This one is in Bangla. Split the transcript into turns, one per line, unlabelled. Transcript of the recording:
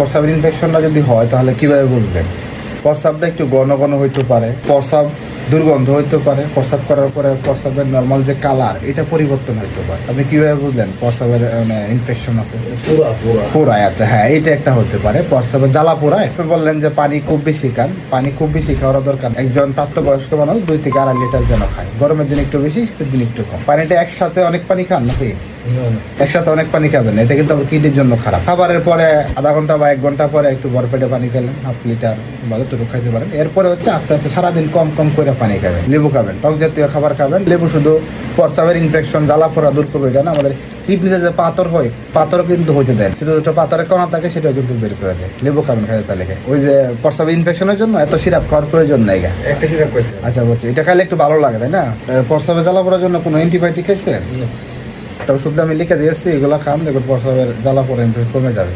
প্রস্রাবের ইনফেকশনটা যদি হয় তাহলে কীভাবে বুঝবেন? প্রস্রাবটা একটু ঘন ঘন হইতে পারে। প্রস্রাব দুর্গন্ধ হইতে পারে। প্রস্রাব করার পরে প্রস্রাবের নর্মাল যে কালার এটা পরিবর্তন হইতে পারে। আপনি কীভাবে বুঝলেন প্রস্রাবের মানে ইনফেকশন আছে? পোড়ায় আছে হ্যাঁ এইটা একটা হতে পারে। প্রস্রাবে জ্বালা পোড়ায় আপনি বললেন যে পানি খুব বেশি খান। পানি খুব বেশি খাওয়ার দরকার। একজন প্রাপ্তবয়স্ক মানুষ দুই থেকে আড়াই লিটার যেন খায়। গরমের দিন একটু বেশি শীতের দিন একটু কম। পানিটা একসাথে অনেক পানি খান নাকি। একসাথে অনেক পানি খাবেন এটা কিন্তু আমার কিডনির জন্য খারাপ। খাবারের পরে আধা ঘণ্টা বা এক ঘণ্টা পরে একটু বরফেটে পানি খেলেন হাফ লিটার বা যতটুকু খাইতে পারেন। এরপরে হচ্ছে আস্তে আস্তে সারাদিন কম কম করে পানি খাবেন লেবু খাবেন টক জাতীয় খাবার খাবেন। লেবু শুধু প্রস্রাবের ইনফেকশন জ্বালা পোড়া দূর করবে এটা না আমাদের কিডনিতে যে পাথর হয় পাথর কিন্তু হইতে দেয় ছোট ছোট পাথরের কণা থাকে সেটাও কিন্তু বের করে দেয়। লেবু খাবেন খাইতে তাহলে। ওই যে প্রস্রাবের ইনফেকশনের জন্য এত সিরাপ খাওয়ার প্রয়োজন নেই গা।
একটা সিরাপ
আচ্ছা বলছি এটা খাইলে একটু ভালো লাগে তাই না? এ, প্রস্রাবে জ্বালা পোড়ার জন্য কোনো অ্যান্টিবায়োটিক খাইছেন?
না।
একটা ওষুধ আমি লিখে দিয়েছি এগুলো খান দেখুন প্রস্রাবের জ্বালা পরে কমে যাবে।